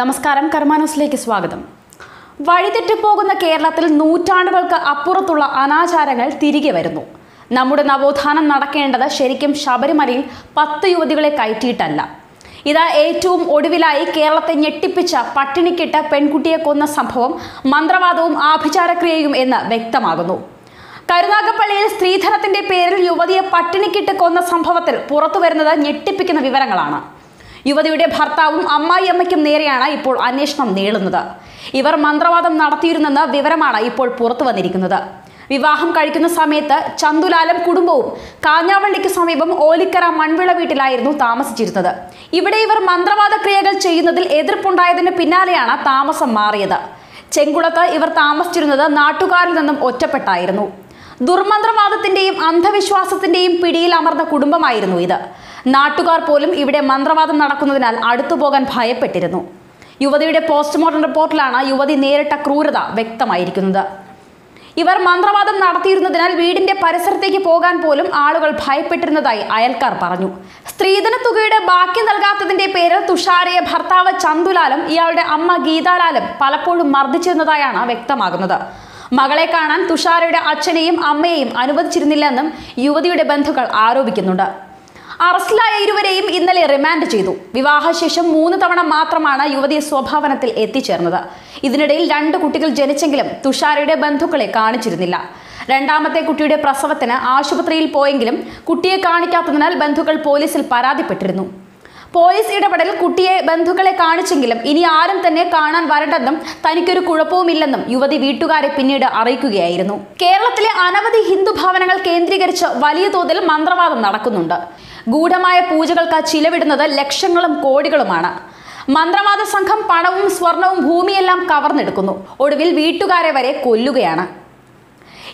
നമസ്കാരം കർമാനൂസിലേക്ക് സ്വാഗതം. വഴിതെറ്റിപ്പോകുന്ന കേരളത്തിൽ നൂറ്റാണ്ടുകൾക്ക് അപ്പുറത്തുള്ള അനാചാരങ്ങൾ തിരികെ വരുന്നു. നമ്മുടെ നവോത്ഥാനം നടക്കേണ്ടത് ശരിക്കും ശബരിമലയിൽ പത്ത് യുവതികളെ കയറ്റിയിട്ടല്ല. ഇതാ ഏറ്റവും ഒടുവിലായി കേരളത്തെ ഞെട്ടിപ്പിച്ച പട്ടിണിക്കിട്ട് പെൺകുട്ടിയെ കൊന്ന സംഭവം മന്ത്രവാദവും ആഭിചാരക്രിയയും എന്ന് വ്യക്തമാകുന്നു. കരുനാഗപ്പള്ളിയിൽ സ്ത്രീധനത്തിന്റെ പേരിൽ യുവതിയെ പട്ടിണിക്കിട്ട് കൊന്ന സംഭവത്തിൽ പുറത്തുവരുന്നത് ഞെട്ടിപ്പിക്കുന്ന വിവരങ്ങളാണ്. യുവതിയുടെ ഭർത്താവും അമ്മായിയമ്മയ്ക്കും നേരെയാണ് ഇപ്പോൾ അന്വേഷണം നീളുന്നത്. ഇവർ മന്ത്രവാദം നടത്തിയിരുന്നെന്ന വിവരമാണ് ഇപ്പോൾ പുറത്തു വന്നിരിക്കുന്നത്. വിവാഹം കഴിക്കുന്ന സമയത്ത് ചന്തുലാലം കുടുംബവും കാഞ്ഞാവള്ളിക്ക് സമീപം ഓലിക്കര മൺവിള വീട്ടിലായിരുന്നു താമസിച്ചിരുന്നത്. ഇവിടെ ഇവർ മന്ത്രവാദ ക്രിയകൾ ചെയ്യുന്നതിൽ എതിർപ്പുണ്ടായതിന് പിന്നാലെയാണ് താമസം മാറിയത്. ചെങ്കുളത്ത് ഇവർ താമസിച്ചിരുന്നത് നാട്ടുകാരിൽ നിന്നും ഒറ്റപ്പെട്ടായിരുന്നു. ദുർമന്ത്രവാദത്തിന്റെയും അന്ധവിശ്വാസത്തിന്റെയും പിടിയിൽ അമർന്ന കുടുംബമായിരുന്നു ഇത്. നാട്ടുകാർ പോലും ഇവിടെ മന്ത്രവാദം നടക്കുന്നതിനാൽ അടുത്തുപോകാൻ ഭയപ്പെട്ടിരുന്നു. യുവതിയുടെ പോസ്റ്റ്മോർട്ടം റിപ്പോർട്ടിലാണ് യുവതി നേരിട്ട ക്രൂരത വ്യക്തമായിരിക്കുന്നത്. ഇവർ മന്ത്രവാദം നടത്തിയിരുന്നതിനാൽ വീടിന്റെ പരിസരത്തേക്ക് പോകാൻ പോലും ആളുകൾ ഭയപ്പെട്ടിരുന്നതായി അയൽക്കാർ പറഞ്ഞു. സ്ത്രീധന തുകയുടെ ബാക്കി നൽകാത്തതിന്റെ പേരിൽ തുഷാരയെ ഭർത്താവ് ചന്തുലാലും ഇയാളുടെ അമ്മ ഗീതാലാലും പലപ്പോഴും മർദ്ദിച്ചിരുന്നതായാണ് വ്യക്തമാകുന്നത്. മകളെ കാണാൻ തുഷാരയുടെ അച്ഛനെയും അമ്മയെയും അനുവദിച്ചിരുന്നില്ലെന്നും യുവതിയുടെ ബന്ധുക്കൾ ആരോപിക്കുന്നുണ്ട്. അറസ്റ്റിലായ ഇരുവരെയും ഇന്നലെ റിമാൻഡ് ചെയ്തു. വിവാഹശേഷം മൂന്ന് തവണ മാത്രമാണ് യുവതി സ്വഭാവനത്തിൽ എത്തിച്ചേർന്നത്. ഇതിനിടയിൽ രണ്ട് കുട്ടികൾ ജനിച്ചെങ്കിലും തുഷാരയുടെ ബന്ധുക്കളെ കാണിച്ചിരുന്നില്ല. രണ്ടാമത്തെ കുട്ടിയുടെ പ്രസവത്തിന് ആശുപത്രിയിൽ പോയെങ്കിലും കുട്ടിയെ കാണിക്കാത്തതിനാൽ ബന്ധുക്കൾ പോലീസിൽ പരാതിപ്പെട്ടിരുന്നു. പോലീസ് ഇടപെടൽ കുട്ടിയെ ബന്ധുക്കളെ കാണിച്ചെങ്കിലും ഇനി ആരും തന്നെ കാണാൻ വരണ്ടെന്നും തനിക്കൊരു കുഴപ്പവുമില്ലെന്നും യുവതി വീട്ടുകാരെ പിന്നീട് അറിയിക്കുകയായിരുന്നു. കേരളത്തിലെ അനവധി ഹിന്ദു ഭവനങ്ങൾ കേന്ദ്രീകരിച്ച് വലിയ തോതിൽ മന്ത്രവാദം നടക്കുന്നുണ്ട്. ഗൂഢമായ പൂജകൾക്ക് ചിലവിടുന്നത് ലക്ഷങ്ങളും കോടികളുമാണ്. മന്ത്രവാദ സംഘം പണവും സ്വർണവും ഭൂമിയെല്ലാം കവർന്നെടുക്കുന്നു. ഒടുവിൽ വീട്ടുകാരെ വരെ കൊല്ലുകയാണ്.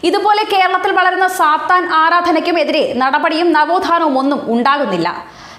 ഇതുപോലെ കേരളത്തിൽ വളരുന്ന സാത്താൻ ആരാധനയ്ക്കും എതിരെ നടപടിയും നവോത്ഥാനവും ഒന്നും ഉണ്ടാകുന്നില്ല.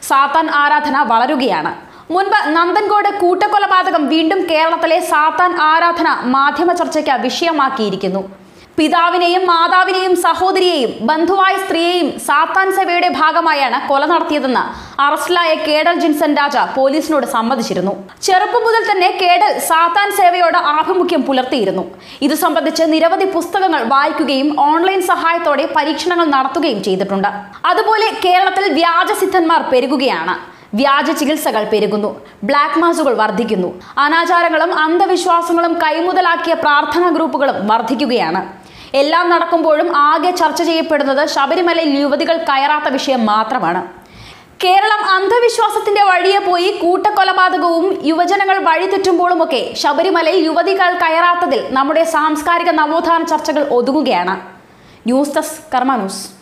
സാത്താൻ ആരാധന വളരുകയാണ്. മുൻപ് നന്ദൻകോട് കൂട്ടക്കൊലപാതകം വീണ്ടും കേരളത്തിലെ സാത്താൻ ആരാധന മാധ്യമ ചർച്ചയ്ക്ക് വിഷയമാക്കിയിരിക്കുന്നു. പിതാവിനെയും മാതാവിനെയും സഹോദരിയെയും ബന്ധുവായ സ്ത്രീയെയും സാത്താൻ സഭയുടെ ഭാഗമായാണ് കൊല നടത്തിയതെന്ന് അറസ്റ്റിലായ കേഡൽ ജിൻസൺ രാജ പോലീസിനോട് സമ്മതിച്ചിരുന്നു. ചെറുപ്പം മുതൽ തന്നെ കേഡൽ സാത്താൻ സേവയോട് ആഭിമുഖ്യം പുലർത്തിയിരുന്നു. ഇത് സംബന്ധിച്ച് നിരവധി പുസ്തകങ്ങൾ വായിക്കുകയും ഓൺലൈൻ സഹായത്തോടെ പരീക്ഷണങ്ങൾ നടത്തുകയും ചെയ്തിട്ടുണ്ട്. അതുപോലെ കേരളത്തിൽ വ്യാജസിദ്ധന്മാർ പെരുകുകയാണ്. വ്യാജ ചികിത്സകൾ പെരുകുന്നു. ബ്ലാക്ക് മാസുകൾ വർദ്ധിക്കുന്നു. അനാചാരങ്ങളും അന്ധവിശ്വാസങ്ങളും കൈമുതലാക്കിയ പ്രാർത്ഥനാ ഗ്രൂപ്പുകളും വർദ്ധിക്കുകയാണ്. എല്ലാം നടക്കുമ്പോഴും ആകെ ചർച്ച ചെയ്യപ്പെടുന്നത് ശബരിമലയിൽ യുവതികൾ കയറാത്ത വിഷയം മാത്രമാണ്. കേരളം അന്ധവിശ്വാസത്തിന്റെ വഴിയെ പോയി കൂട്ടക്കൊലപാതകവും യുവജനങ്ങൾ വഴിതെറ്റുമ്പോഴുമൊക്കെ ശബരിമലയിൽ യുവതികൾ കയറാത്തതിൽ നമ്മുടെ സാംസ്കാരിക നവോത്ഥാന ചർച്ചകൾ ഒതുങ്ങുകയാണ്. News desk Karma news.